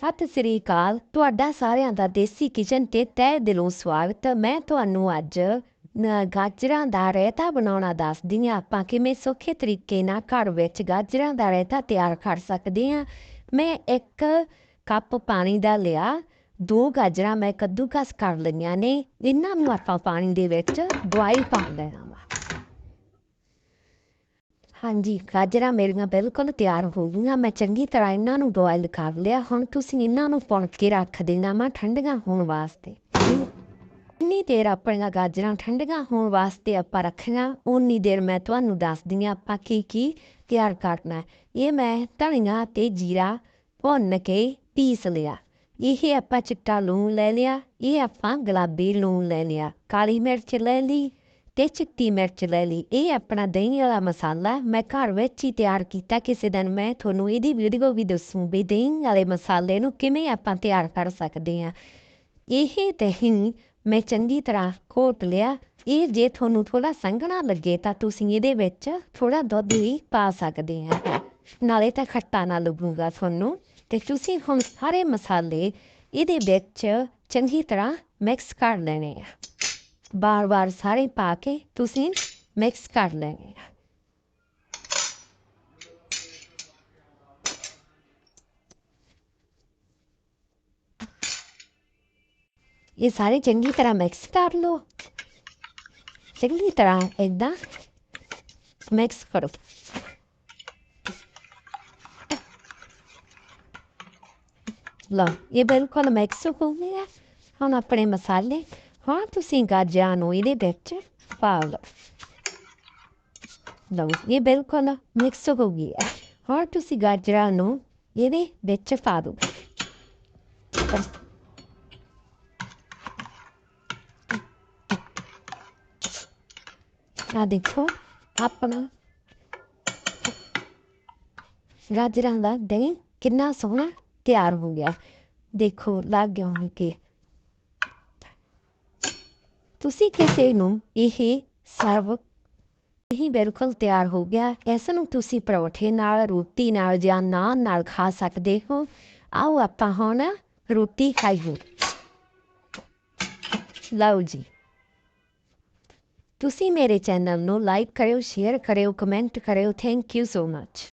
ਸਤਿ ਸ੍ਰੀ ਅਕਾਲ। ਤੁਹਾਡਾ ਸਾਰਿਆਂ ਦਾ ਦੇਸੀ ਕਿਚਨ ਤੇ ਤਹਿ ਦਿਲੋਂ ਸਵਾਗਤ। ਮੈਂ ਤੁਹਾਨੂੰ ਅੱਜ ਗਾਜਰਾਂ ਦਾ ਰਾਇਤਾ ਬਣਾਉਣਾ ਦੱਸਦੀ ਹਾਂ। ਆਪਾਂ ਕਿਵੇਂ ਸੌਖੇ ਤਰੀਕੇ ਨਾਲ ਘਰ ਵਿੱਚ ਗਾਜਰਾਂ ਦਾ ਰਾਇਤਾ ਤਿਆਰ ਕਰ ਸਕਦੇ ਹਾਂ। ਮੈਂ ਇੱਕ ਕੱਪ ਪਾਣੀ ਦਾ ਲਿਆ। ਦੋ ਗਾਜਰਾਂ ਮੈਂ ਕੱਦੂਕਸ ਕਰ ਲਈਆਂ ਨੇ। ਇਹਨਾਂ ਨੂੰ ਆਪਾਂ ਪਾਣੀ ਦੇ ਵਿੱਚ ਬੁਆਇਲ ਕਰ ਲੈਣਾ ਹਾਂਜੀ ਗਾਜਰਾਂ ਮੇਰੀਆਂ ਬਿਲਕੁਲ ਤਿਆਰ ਹੋ ਗਈਆਂ। ਮੈਂ ਚੰਗੀ ਤਰ੍ਹਾਂ ਇਹਨਾਂ ਨੂੰ ਬੋਇਲ ਕਰ ਲਿਆ। ਹੁਣ ਤੁਸੀਂ ਇਹਨਾਂ ਨੂੰ ਪੁਣ ਕੇ ਰੱਖ ਦੇਣਾ ਵਾ ਠੰਡੀਆਂ ਹੋਣ ਵਾਸਤੇ। ਜਿੰਨੀ ਦੇਰ ਆਪਣੀਆਂ ਗਾਜਰਾਂ ਠੰਡੀਆਂ ਹੋਣ ਵਾਸਤੇ ਆਪਾਂ ਰੱਖੀਆਂ। ਉਨੀ ਦੇਰ ਮੈਂ ਤੁਹਾਨੂੰ ਦੱਸਦੀ ਹਾਂ ਆਪਾਂ ਕੀ ਕੀ ਤਿਆਰ ਕਰਨਾ ਇਹ ਮੈਂ ਧਨੀਆ ਤੇ ਜੀਰਾ ਭੁੰਨ ਕੇ ਪੀਸ ਲਿਆ। ਇਹ ਆਪਾਂ ਚਿੱਟਾ ਲੂਣ ਲੈ ਲਿਆ। ਇਹ ਆਪਾਂ ਗੁਲਾਬੀ ਲੂਣ ਲੈ ਲਿਆ। ਕਾਲੀ ਮਿਰਚ ਲੈ ਲਈ। ਤੇ ਚਿੱਟੀ ਮਿਰਚ ਲੈ ਲਈ। ਇਹ ਆਪਣਾ ਦਹੀਂ ਵਾਲਾ ਮਸਾਲਾ ਮੈਂ ਘਰ ਵਿੱਚ ਹੀ ਤਿਆਰ ਕੀਤਾ। ਕਿਸੇ ਦਿਨ ਮੈਂ ਤੁਹਾਨੂੰ ਇਹਦੀ ਵੀਡੀਓ ਵੀ ਦੱਸੂ ਵੀ ਦਹੀਂ ਵਾਲੇ ਮਸਾਲੇ ਨੂੰ ਕਿਵੇਂ ਆਪਾਂ ਤਿਆਰ ਕਰ ਸਕਦੇ ਹਾਂ। ਇਹ ਦਹੀਂ ਮੈਂ ਚੰਗੀ ਤਰ੍ਹਾਂ ਘੋਟ ਲਿਆ। ਇਹ ਜੇ ਤੁਹਾਨੂੰ ਥੋੜਾ ਸੰਘਣਾ ਲੱਗੇ ਤਾਂ ਤੁਸੀਂ ਇਹਦੇ ਵਿੱਚ ਥੋੜਾ ਦੁੱਧ ਵੀ ਪਾ ਸਕਦੇ ਆ ਨਾਲੇ ਤਾਂ ਖੱਟਾ ਨਾ ਲੱਗੂਗਾ ਤੁਹਾਨੂੰ। ਤੇ ਤੁਸੀਂ ਹੁਣ ਸਾਰੇ ਮਸਾਲੇ ਇਹਦੇ ਵਿੱਚ ਚੰਗੀ ਤਰ੍ਹਾਂ ਮਿਕਸ ਕਰ ਲੈਣੇ ਆ। ਬਾਰ-ਬਾਰ ਸਾਰੇ ਪਾ ਕੇ ਤੁਸੀਂ ਮਿਕਸ ਕਰ ਲੈਣੇ ਆ। ਇਹ ਸਾਰੇ ਚੰਗੀ ਤਰ੍ਹਾਂ ਮਿਕਸ ਕਰ ਲਓ। ਚੰਗੀ ਤਰ੍ਹਾਂ ਇਦਾਂ ਮਿਕਸ ਕਰੋ। ਲਓ, ਇਹ ਬਿਲਕੁਲ ਮਿਕਸ ਹੋ ਗਿਆ ਹੁਣ ਆਪਣੇ ਮਸਾਲੇ ਹੁਣ ਤੁਸੀਂ ਗਾਜਰਾਂ ਨੂੰ ਇਹਦੇ ਵਿੱਚ ਪਾ ਲਓ। ਲਓ ਇਹ ਬਿਲਕੁਲ ਮਿਕਸ ਹੋ ਗਿਆ ਹੁਣ ਤੁਸੀਂ ਗਾਜਰਾਂ ਨੂੰ ਇਹਦੇ ਵਿੱਚ ਪਾ ਦਿਓ। ਆ ਦੇਖੋ, ਆਪਣਾ ਗਾਜਰਾਂ ਦਾ ਦਹੀਂ ਕਿੰਨਾ ਸੋਹਣਾ ਤਿਆਰ ਹੋ ਗਿਆ। ਦੇਖੋ, ਲੱਗ ਗਿਆ ਹੁਣ ਕਿ ਤੁਸੀਂ ਕਿਸੇ ਨੂੰ ਇਹ ਸਰਵ ਇਹ ਬਿਲਕੁਲ ਤਿਆਰ ਹੋ ਗਿਆ, ਇਸ ਨੂੰ ਤੁਸੀਂ ਪਰੌਠੇ ਨਾਲ, ਰੋਟੀ ਨਾਲ ਜਾਂ ਨਾਨ ਨਾਲ ਖਾ ਸਕਦੇ ਹੋ। ਆਓ ਆਪਾਂ ਹੁਣ ਰੋਟੀ ਖਾਈਏ। ਲਓ ਜੀ। ਤੁਸੀਂ ਮੇਰੇ ਚੈਨਲ ਨੂੰ ਲਾਈਕ ਕਰਿਓ ਸ਼ੇਅਰ ਕਰਿਓ ਕਮੈਂਟ ਕਰਿਓ। Thank you so much